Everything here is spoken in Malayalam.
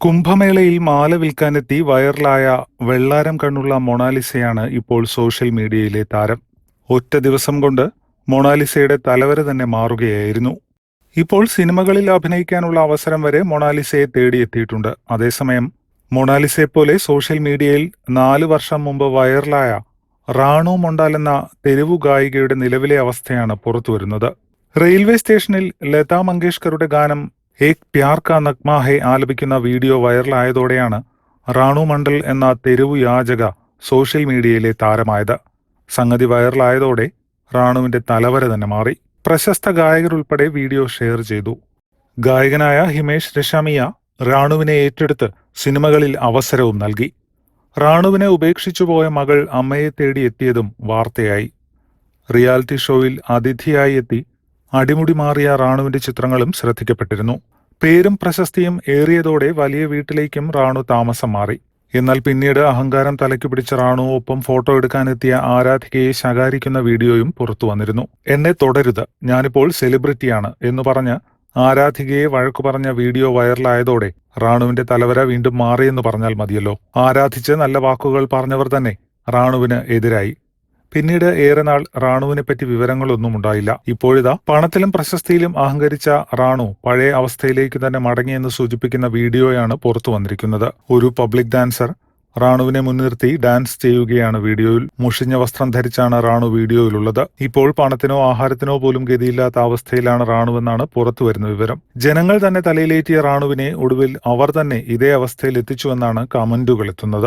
കുംഭമേളയിൽ മാല വിൽക്കാനെത്തി വൈറലായ വെള്ളാരം കണ്ണുള്ള മൊണാലിസയാണ് ഇപ്പോൾ സോഷ്യൽ മീഡിയയിലെ താരം. ഒറ്റ ദിവസം കൊണ്ട് മൊണാലിസയുടെ തലവരെ തന്നെ മാറുകയായിരുന്നു. ഇപ്പോൾ സിനിമകളിൽ അഭിനയിക്കാനുള്ള അവസരം വരെ മൊണാലിസയെ തേടിയെത്തിയിട്ടുണ്ട്. അതേസമയം മൊണാലിസയെ പോലെ സോഷ്യൽ മീഡിയയിൽ നാല് വർഷം മുമ്പ് വൈറലായ റാണു മൊണ്ടാൽ എന്ന തെരുവു ഗായികയുടെ നിലവിലെ അവസ്ഥയാണ് പുറത്തുവരുന്നത്. റെയിൽവേ സ്റ്റേഷനിൽ ലതാ മങ്കേഷ്കറുടെ ഗാനം ഏക് പ്യാർ കാ നഗ്മ ഹെ ആലപിക്കുന്ന വീഡിയോ വൈറലായതോടെയാണ് റാണു മണ്ഡൽ എന്ന തെരുവു യാചക സോഷ്യൽ മീഡിയയിലെ താരമായത്. സംഗതി വൈറലായതോടെ റാണുവിന്റെ തലവര തന്നെ മാറി. പ്രശസ്ത ഗായകരുൾപ്പെടെ വീഡിയോ ഷെയർ ചെയ്തു. ഗായകനായ ഹിമേഷ് രശാമിയ റാണുവിനെ ഏറ്റെടുത്ത് സിനിമകളിൽ അവസരവും നൽകി. റാണുവിനെ ഉപേക്ഷിച്ചുപോയ മകൾ അമ്മയെ തേടി എത്തിയതും വാർത്തയായി. റിയാലിറ്റി ഷോയിൽ അതിഥിയായി എത്തി അടിമുടി മാറിയ റാണുവിന്റെ ചിത്രങ്ങളും ശ്രദ്ധിക്കപ്പെട്ടിരുന്നു. പേരും പ്രശസ്തിയും ഏറിയതോടെ വലിയ വീട്ടിലേക്കും റാണു താമസം മാറി. എന്നാൽ പിന്നീട് അഹങ്കാരം തലയ്ക്ക് പിടിച്ച റാണു ഒപ്പം ഫോട്ടോ എടുക്കാനെത്തിയ ആരാധികയെ ശകാരിക്കുന്ന വീഡിയോയും പുറത്തു വന്നിരുന്നു. എന്നെ തുടരുത് ഞാനിപ്പോൾ സെലിബ്രിറ്റിയാണ് എന്ന് പറഞ്ഞ് ആരാധികയെ വഴക്കു പറഞ്ഞ വീഡിയോ വൈറലായതോടെ റാണുവിന്റെ തലവര വീണ്ടും മാറിയെന്ന് പറഞ്ഞാൽ മതിയല്ലോ. ആരാധിച്ച് നല്ല വാക്കുകൾ പറഞ്ഞവർ തന്നെ റാണുവിന് എതിരായി. പിന്നീട് ഏറെ നാൾ റാണുവിനെ പറ്റി വിവരങ്ങളൊന്നും ഉണ്ടായില്ല. ഇപ്പോഴിതാ പണത്തിലും പ്രശസ്തിയിലും അഹങ്കരിച്ച റാണു പഴയ അവസ്ഥയിലേക്ക് തന്നെ മടങ്ങിയെന്ന് സൂചിപ്പിക്കുന്ന വീഡിയോയാണ് പുറത്തു വന്നിരിക്കുന്നത്. ഒരു പബ്ലിക് ഡാൻസർ റാണുവിനെ മുൻനിർത്തി ഡാൻസ് ചെയ്യുകയാണ് വീഡിയോയിൽ. മുഷിഞ്ഞ വസ്ത്രം ധരിച്ചാണ് റാണു വീഡിയോയിലുള്ളത്. ഇപ്പോൾ പണത്തിനോ ആഹാരത്തിനോ പോലും ഗതിയില്ലാത്ത അവസ്ഥയിലാണ് റാണുവെന്നാണ് പുറത്തു വരുന്ന വിവരം. ജനങ്ങൾ തന്നെ തലയിലേറ്റിയ റാണുവിനെ ഒടുവിൽ അവർ തന്നെ ഇതേ അവസ്ഥയിൽ എത്തിച്ചുവെന്നാണ് കമന്റുകൾ എത്തുന്നത്.